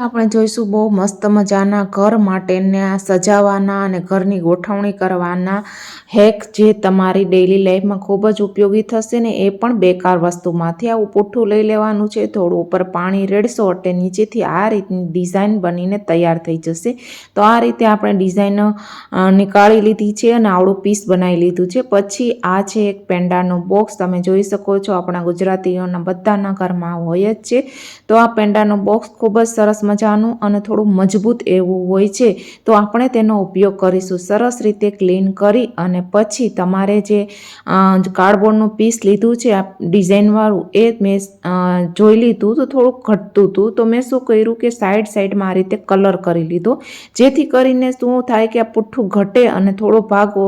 આપણે જોઈશું બહુ મસ્ત મજાના ઘર માટેના સજાવવાના અને ઘરની ગોઠવણી કરવાના હેક જે તમારી ડેઈલી લાઈફમાં ખૂબ જ ઉપયોગી થશે ને એ પણ બેકાર વસ્તુમાંથી આવું પુઠ્ઠું લઈ લેવાનું છે. થોડું ઉપર પાણી રેડશો એટલે નીચેથી આ રીતની ડિઝાઇન બનીને તૈયાર થઈ જશે. તો આ રીતે આપણે ડિઝાઇન નીકાળી લીધી છે અને આવડું પીસ બનાવી લીધું છે. પછી આ છે એક પેંડાનો બોક્સ તમે જોઈ શકો છો આપણા ગુજરાતીઓના બધાના ઘરમાં હોય જ છે. તો આ પેંડાનો બોક્સ ખૂબ જ સરસ મજાનું અને થોડું મજબૂત એવું હોય છે, તો આપણે તેનો ઉપયોગ કરીશું. સરસ રીતે ક્લીન કરી અને પછી તમારે જે કાર્ડબોર્ડનું પીસ લીધું છે, આ ડિઝાઇનવાળું એ મેં જોઈ લીધું તો થોડુંક ઘટતું હતું, તો મેં શું કર્યું કે સાઈડ સાઈડમાં આ રીતે કલર કરી લીધો. જેથી કરીને શું થાય કે આ પુઠ્ઠું ઘટે અને થોડો ભાગ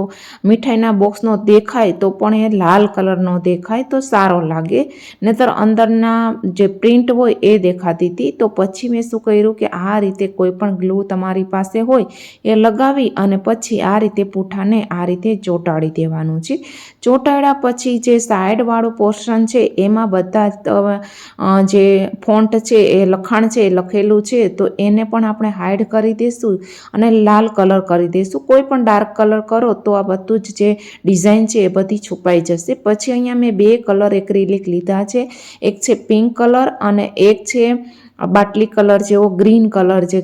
મીઠાઈના બોક્સનો દેખાય તો પણ એ લાલ કલરનો દેખાય તો સારો લાગે. નહીતર અંદરના જે પ્રિન્ટ હોય એ દેખાતી હતી, તો પછી મેં શું કર્યું કે આ રીતે કોઈ પણ ગ્લુ તમારી પાસે હોય એ લગાવી અને પછી આ રીતે પૂઠાને આ રીતે ચોંટાડી દેવાનું છે. ચોંટાડ્યા પછી જે સાઈડવાળું પોર્શન છે, એમાં બધા જે ફોન્ટ છે, એ લખાણ છે, એ લખેલું છે, તો એને પણ આપણે હાઈડ કરી દઈશું અને લાલ કલર કરી દઈશું કોઈ પણ ડાર્ક કલર કરો તો આ બધું જ જે ડિઝાઇન છે એ બધી છુપાઈ જશે. પછી અહીંયા મેં બે કલર એક્રિલિક લીધા છે. એક છે પિંક કલર અને એક છે બાટલી કલર જેવો ગ્રીન કલર જે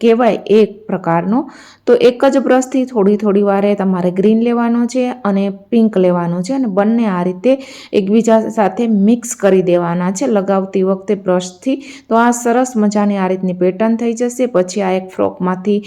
કહેવાય એ પ્રકારનો. તો એક જ બ્રશથી થોડી થોડી વારે તમારે ગ્રીન લેવાનો છે અને પિંક લેવાનો છે અને બંને આ રીતે એકબીજા સાથે મિક્સ કરી દેવાના છે લગાવતી વખતે બ્રશથી. તો આ સરસ મજાની આ રીતની પેટર્ન થઈ જશે. પછી આ એક ફ્રોકમાંથી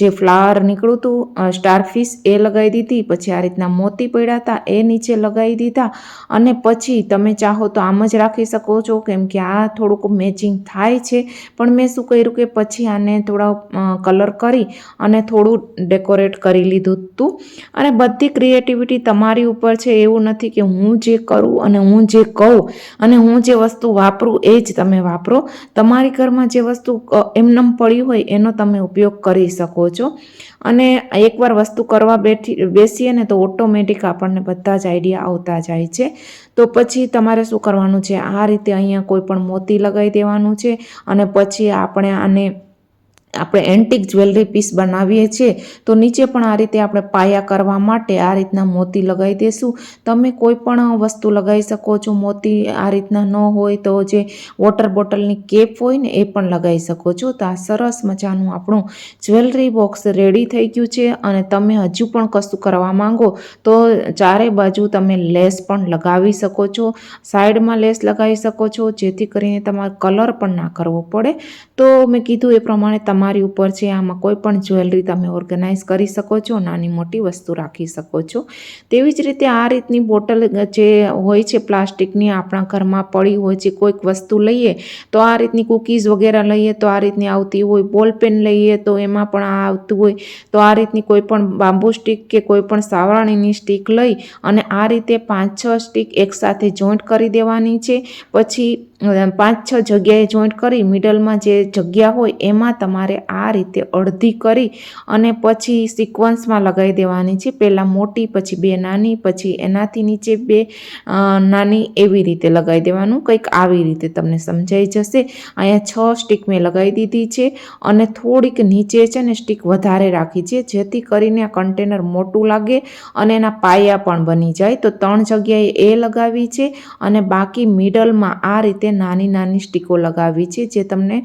જે ફ્લાવર નીકળ્યું હતું સ્ટારફિશ, એ લગાવી દીધી. પછી આ રીતના મોતી પડ્યા હતા, એ નીચે લગાવી દીધા. અને પછી તમે ચાહો તો આમ જ રાખી શકો છો, કેમ કે આ થોડુંક મેચિંગ થાય છે. પણ મેં શું કર્યું કે પછી આને થોડા કલર કરી અને થોડું ડેકોરેટ કરી લીધું હતું અને બધી ક્રિએટિવિટી તમારી ઉપર છે, એવું નથી કે હું જે કરું અને હું જે કહું અને હું જે વસ્તુ વાપરું એ જ તમે વાપરો. તમારી ઘરમાં જે વસ્તુ એમનેમ પડી હોય એનો તમે ઉપયોગ કરી શકો છો. અને એકવાર વસ્તુ કરવા બેઠી, બેસીએ ને તો ઓટોમેટિક આપણને બધા જ આઈડિયા આવતા જાય છે. તો પછી તમારે શું કરવાનું છે? આ રીતે અહીંયા કોઈ પણ મોતી લગાવી દેવાનું છે. અને પછી આપણે આને આપણે એન્ટિક જ્વેલરી પીસ બનાવીએ છીએ, તો નીચે પણ આ રીતે આપણે પાયા કરવા માટે આ રીતના મોતી લગાવી દઈશું તમે કોઈ પણ વસ્તુ લગાવી શકો છો, મોતી આ રીતના ન હોય તો જે વોટર બોટલની કેપ હોય ને એ પણ લગાવી શકો છો. તો આ સરસ મજાનું આપણું જ્વેલરી બોક્સ રેડી થઈ ગયું છે અને તમે હજુ પણ કશું કરવા માંગો તો ચારે બાજુ તમે લેસ પણ લગાવી શકો છો, સાઈડમાં લેસ લગાવી શકો છો, જેથી કરીને તમારે કલર પણ ના કરવો પડે. તો મેં કીધું એ પ્રમાણે તમારે તમારી ઉપર છે, આમાં કોઈ પણ જ્વેલરી તમે ઓર્ગેનાઇઝ કરી શકો છો, નાની મોટી વસ્તુ રાખી શકો છો. તેવી જ રીતે આ રીતની બોટલ જે હોય છે, પ્લાસ્ટિકની આપણા ઘરમાં પડી હોય છે, કોઈક વસ્તુ લઈએ તો આ રીતની કૂકીઝ વગેરે લઈએ તો આ રીતની આવતી હોય બોલપેન લઈએ તો એમાં પણ આ આવતું હોય, તો આ રીતની કોઈ પણ બાંબુ સ્ટીક કે કોઈ પણ સાવરણીની સ્ટીક લઈ અને આ રીતે પાંચ છ સ્ટીક એકસાથે જોઈન્ટ કરી દેવાની છે. પછી પાંચ છ જગ્યાએ જોઈન્ટ કરી મિડલમાં જે જગ્યા હોય, એમાં તમારે આ રીતે અડધી કરી અને પછી સિક્વન્સમાં લગાવી દેવાની છે. પહેલાં મોટી, પછી બે નાની, પછી એનાથી નીચે બે નાની એવી રીતે લગાવી દેવાનું. કંઈક આવી રીતે તમને સમજાઈ જશે. અહીંયા છ સ્ટીક મેં લગાવી દીધી છે અને થોડીક નીચે છે ને સ્ટીક વધારે રાખી છે, જેથી કરીને આ કન્ટેનર મોટું લાગે અને એના પાયા પણ બની જાય. તો ત્રણ જગ્યાએ એ લગાવી છે અને બાકી મિડલમાં આ રીતે નાની નાની સ્ટીકો લગાવી છે, જે તમને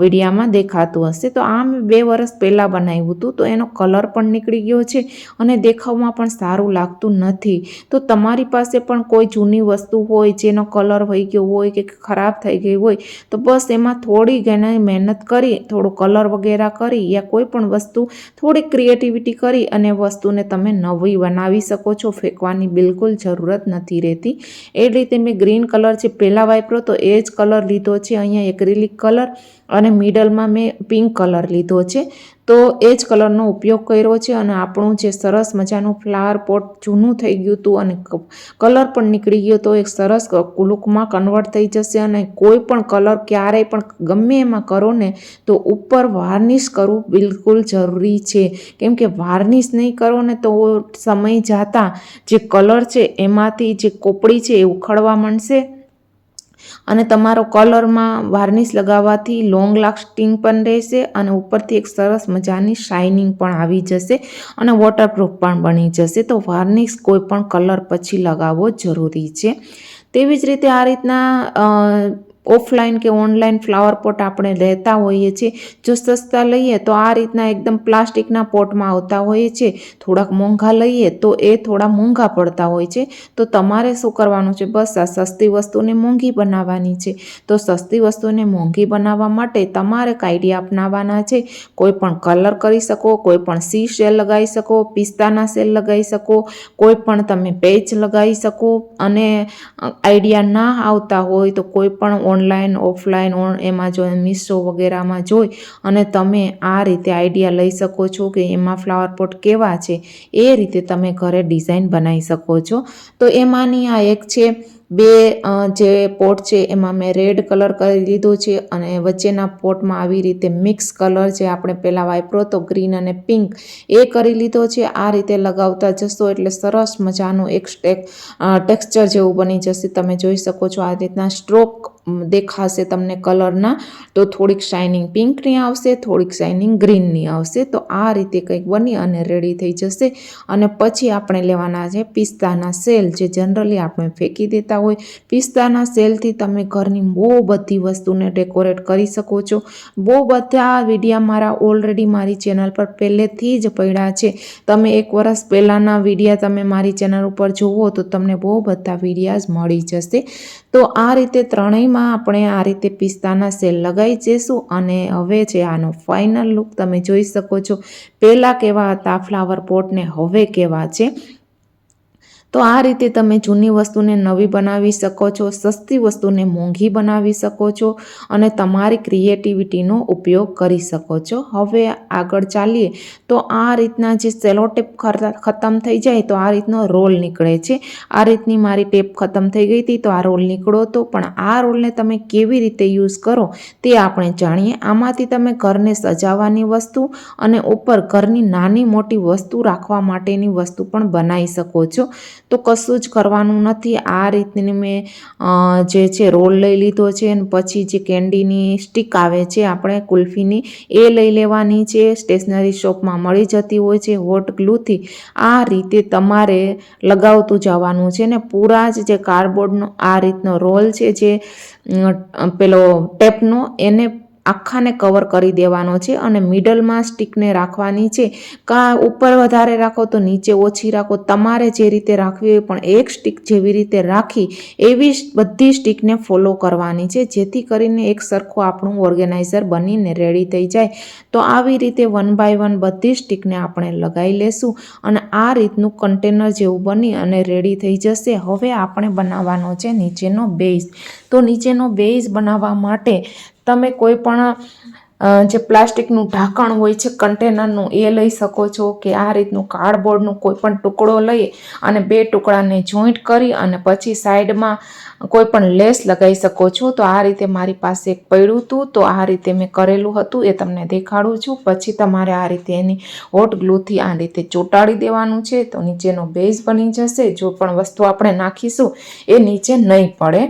વિડીયામાં દેખાતું હશે. તો આ મેં બે વર્ષ પહેલાં બનાવ્યું હતું. તો એનો કલર પણ નીકળી ગયો છે અને દેખાવમાં પણ સારું લાગતું નથી. તો તમારી પાસે પણ કોઈ જૂની વસ્તુ હોય, જેનો કલર વહી ગયો હોય કે ખરાબ થઈ ગઈ હોય, તો બસ એમાં થોડી ઘણી મહેનત કરી, થોડો કલર વગેરે કરી યા કોઈ પણ વસ્તુ થોડી ક્રિએટિવિટી કરી અને વસ્તુને તમે નવી બનાવી શકો છો. ફેંકવાની બિલકુલ જરૂરત નથી રહેતી. એ રીતે મેં ગ્રીન કલર છે પહેલાં વાપરો તો એ જ કલર લીધો છે. અહીંયા એક્રિલિક કલર અને મિડલમાં મેં પિંક કલર લીધો છે. તો એ જ કલરનો ઉપયોગ કર્યો છે અને આપણું જે સરસ મજાનું ફ્લાવર પોટ જૂનું થઈ ગયું હતું અને કલર પણ નીકળી ગયો તો એક સરસ લુકમાં કન્વર્ટ થઈ જશે અને કોઈ પણ કલર ક્યારેય પણ ગમે એમાં કરો ને તો ઉપર વાર્નિશ કરવું બિલકુલ જરૂરી છે. કેમ કે વાર્નિશ નહીં કરો ને તો સમય જતાં જે કલર છે એમાંથી જે કોપડી છે એ ઉખડવા માંડશે. અને તમારો કલરમાં વાર્નિશ લગાવવાથી લોંગ લાસ્ટિંગ પણ રહેશે અને ઉપરથી એક સરસ મજાની શાઇનિંગ પણ આવી જશે અને વોટરપ્રૂફ પણ બની જશે. તો વાર્નિશ કોઈ પણ કલર પછી લગાવવો જરૂરી છે. તેવી જ રીતે આ રીતના ઓફલાઈન કે ઓનલાઈન ફ્લાવર પોટ આપણે લેતા હોઈએ છીએ. જો સસ્તા લઈએ તો આ રીતના એકદમ પ્લાસ્ટિકના પોટમાં આવતા હોઈએ છે થોડાક મોંઘા લઈએ તો એ થોડા મોંઘા પડતા હોય છે. તો તમારે શું કરવાનું છે? બસ આ સસ્તી વસ્તુને મોંઘી બનાવવાની છે. તો સસ્તી વસ્તુને મોંઘી બનાવવા માટે તમારે આઈડિયા અપનાવવાના છે. કોઈ પણ કલર કરી શકો, કોઈ પણ સી સેલ લગાવી શકો, પિસ્તાના સેલ લગાવી શકો, કોઈ પણ તમે પેચ લગાવી શકો અને આઈડિયા ના આવતા હોય તો કોઈ પણ ઓનલાઈન, ઓફલાઈન, ઓન જો મીશો વગેરેમાં જોઈ અને તમે આ રીતે આઈડિયા લઈ શકો છો કે એમાં ફ્લાવર પોટ કેવા છે, એ રીતે તમે ઘરે ડિઝાઇન બનાવી શકો છો. તો એમાંની આ એક છે બે જે પોટ છે એમાં મેં રેડ કલર કરી લીધો છે અને વચ્ચેના પોટમાં આવી રીતે મિક્સ કલર જે આપણે પહેલાં વાપરો તો ગ્રીન અને પિંક, એ કરી લીધો છે. આ રીતે લગાવતા જશો એટલે સરસ મજાનું એક સ્ટેક ટેક્સચર જેવું બની જશે. તમે જોઈ શકો છો આ રીતના સ્ટ્રોક દેખાશે તમને કલરના. તો થોડીક શાઇનિંગ પિંકની આવશે, થોડીક શાઇનિંગ ગ્રીનની આવશે. તો આ રીતે કંઈક બની અને રેડી થઈ જશે. અને પછી આપણે લેવાના છે પિસ્તાના સેલ, જે જનરલી આપણે ફેંકી દેતા હોય. પિસ્તાના સેલથી તમે ઘરની બહુ બધી વસ્તુને ડેકોરેટ કરી શકો છો. બહુ બધા વિડીયા મારા ઓલરેડી મારી ચેનલ પર પહેલેથી જ પડ્યા છે. તમે એક વર્ષ પહેલાંના વિડીયા તમે મારી ચેનલ ઉપર જુઓ તો તમને બહુ બધા વિડીયાઝ મળી જશે. તો આ રીતે ત્રણેયમાં આપણે આ રીતે પિસ્તાના સેલ લગાવી જઈશું અને હવે છે આનો ફાઇનલ લુક તમે જોઈ શકો છો. પહેલાં કેવા હતા ફ્લાવર પોટને, હવે કેવા છે? તો આ રીતે તમે જૂની વસ્તુને નવી બનાવી શકો છો, સસ્તી વસ્તુને મોંઘી બનાવી શકો છો અને તમારી ક્રિએટિવિટીનો ઉપયોગ કરી શકો છો. હવે આગળ ચાલીએ, તો આ રીતના જે સેલો ટેપ ખતમ થઈ જાય તો આ રીતનો રોલ નીકળે છે. આ રીતની મારી ટેપ ખતમ થઈ ગઈ હતી તો આ રોલ નીકળો તો પણ આ રોલને તમે કેવી રીતે યુઝ કરો તે આપણે જાણીએ. આમાંથી તમે ઘરને સજાવવાની વસ્તુ અને ઉપર ઘરની નાની મોટી વસ્તુ રાખવા માટેની વસ્તુ પણ બનાવી શકો છો. તો કશું જ કરવાનું નથી. આ રીતની મેં જે છે રોલ લઈ લીધો છે અને પછી જે કેન્ડીની સ્ટીક આવે છે આપણે કુલ્ફીની, એ લઈ લેવાની છે. સ્ટેશનરી શોપમાં મળી જતી હોય છે હોટ ગ્લુથી. આ રીતે તમારે લગાવતું જવાનું છે ને પૂરા જ જે કાર્ડબોર્ડનો આ રીતનો રોલ છે જે પેલો ટેપનો એને આખાને કવર કરી દેવાનો છે અને મિડલમાં સ્ટીકને રાખવાની છે. કાં ઉપર વધારે રાખો તો નીચે ઓછી રાખો. તમારે જે રીતે રાખવી હોય પણ એક સ્ટીક જેવી રીતે રાખી એવી બધી સ્ટીકને ફોલો કરવાની છે. જેથી કરીને એક સરખું આપણું ઓર્ગેનાઇઝર બનીને રેડી થઈ જાય. તો આવી રીતે વન બાય વન બધી સ્ટીકને આપણે લગાવી લેશું અને આ રીતનું કન્ટેનર જેવું બની અને રેડી થઈ જશે. હવે આપણે બનાવવાનો છે નીચેનો બેઝ તો નીચેનો બેઝ બનાવવા માટે તમે કોઈ પણ જે પ્લાસ્ટિકનું ઢાંકણ હોય છે, કન્ટેનરનું, એ લઈ શકો છો કે આ રીતનું કાર્ડબોર્ડનું કોઈ પણ ટુકડો લઈ અને બે ટુકડાને જોઈન્ટ કરી અને પછી સાઈડમાં કોઈ પણ લેસ લગાવી શકો છો. તો આ રીતે મારી પાસે એક પડ્યું હતું. તો આ રીતે મેં કરેલું હતું. એ તમને દેખાડું છું. પછી તમારે આ રીતે એની હોટ ગ્લુથી આ રીતે ચોંટાડી દેવાનું છે. તો નીચેનો બેઝ બની જશે. જો પણ વસ્તુ આપણે નાખીશું, એ નીચે નહીં પડે.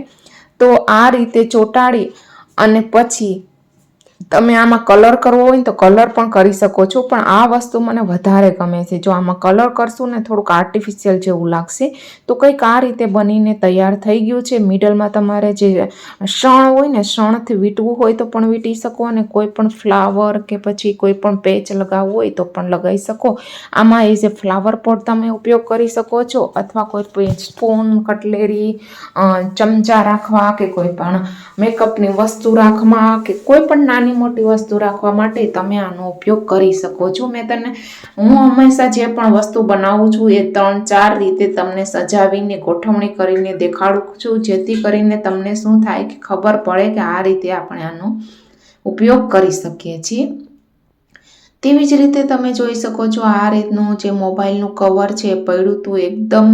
તો આ રીતે ચોંટાડી અને પછી તમે આમાં કલર કરવો હોય ને તો કલર પણ કરી શકો છો, પણ આ વસ્તુ મને વધારે ગમે છે. જો આમાં કલર કરશું ને થોડુંક આર્ટિફિશિયલ જેવું લાગશે, તો કંઈક આ રીતે બનીને તૈયાર થઈ ગયું છે. મિડલમાં તમારે જે શણ હોય ને શણથી વીંટવું હોય તો પણ વીંટી શકો અને કોઈ પણ ફ્લાવર કે પછી કોઈ પણ પેચ લગાવવું હોય તો પણ લગાવી શકો. આમાં એ જે ફ્લાવર પોટ તમે ઉપયોગ કરી શકો છો અથવા કોઈ પણ સ્પૂન કટલેરી ચમચા રાખવા કે કોઈ પણ મેકઅપની વસ્તુ રાખવા કે કોઈ પણ નાની મોટી વસ્તુ રાખવા માટે તમે આનો ઉપયોગ કરી શકો છો. મેં તને, હું હંમેશા જે પણ વસ્તુ બનાવું છું એ ત્રણ ચાર રીતે તમને સજાવીને, ગોઠવણી કરીને દેખાડું છું, જેથી કરીને તમને શું થાય કે ખબર પડે કે આ રીતે આપણે આનો ઉપયોગ કરી શકીએ છીએ. તેવી જ રીતે તમે જોઈ શકો છો આ રીતનું જે મોબાઈલનું કવર છે પડ્યું હતું એકદમ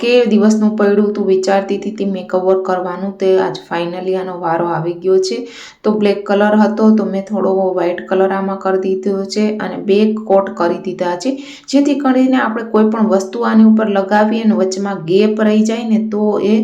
કે દિવસનું પડ્યું હતું વિચારતી હતી મેં કવર કરવાનું તે આજ ફાઇનલી આનો વારો આવી ગયો છે. તો બ્લેક કલર હતો તો મેં થોડો વ્હાઇટ કલર આમાં કરી દીધો છે અને બે કોટ કરી દીધા છે. જેથી કરીને આપણે કોઈ પણ વસ્તુ આની ઉપર લગાવીએ ને વચમાં ગેપ રહી જાય ને તો એ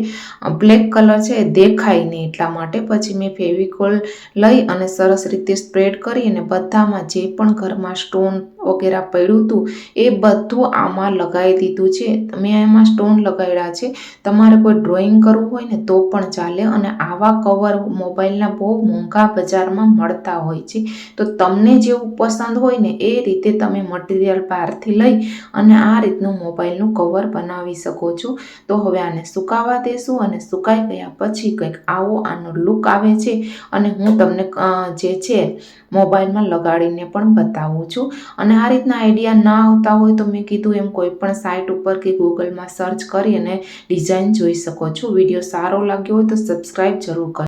બ્લેક કલર છે દેખાય નહીં એટલા માટે. પછી મેં ફેવિકોલ લઈ અને સરસ રીતે સ્પ્રેડ કરી અને બધામાં જે પણ ઘરમાં સ્ટોન વગેરે પડ્યું હતું. એ બધું આમાં લગાવી દીધું છે. મેં એમાં સ્ટોન લગાવ્યા છે. તમારે કોઈ ડ્રોઈંગ કરવું હોય ને તો પણ ચાલે અને આવા કવર મોબાઈલના બહુ મોંઘા બજારમાં મળતા હોય છે. તો તમને જેવું પસંદ હોય ને એ રીતે તમે મટીરિયલ બહારથી લઈ અને આ રીતનું મોબાઈલનું કવર બનાવી શકો છો. તો હવે આને સુકાવા દેશું અને સુકાઈ ગયા પછી કંઈક આવો આનો લુક આવે છે અને હું તમને જે છે મોબાઈલમાં લગાડીને પણ બતાવું છું. અને આ રીતના આઈડિયા ના આવતા હોય તો મેં કીધું એમ કોઈ પણ સાઇટ ઉપર કે ગૂગલમાં સર્ચ કરી અને ડિઝાઇન જોઈ શકો છો. વીડિયો સારો લાગ્યો હોય તો સબસ્ક્રાઈબ જરૂર કરો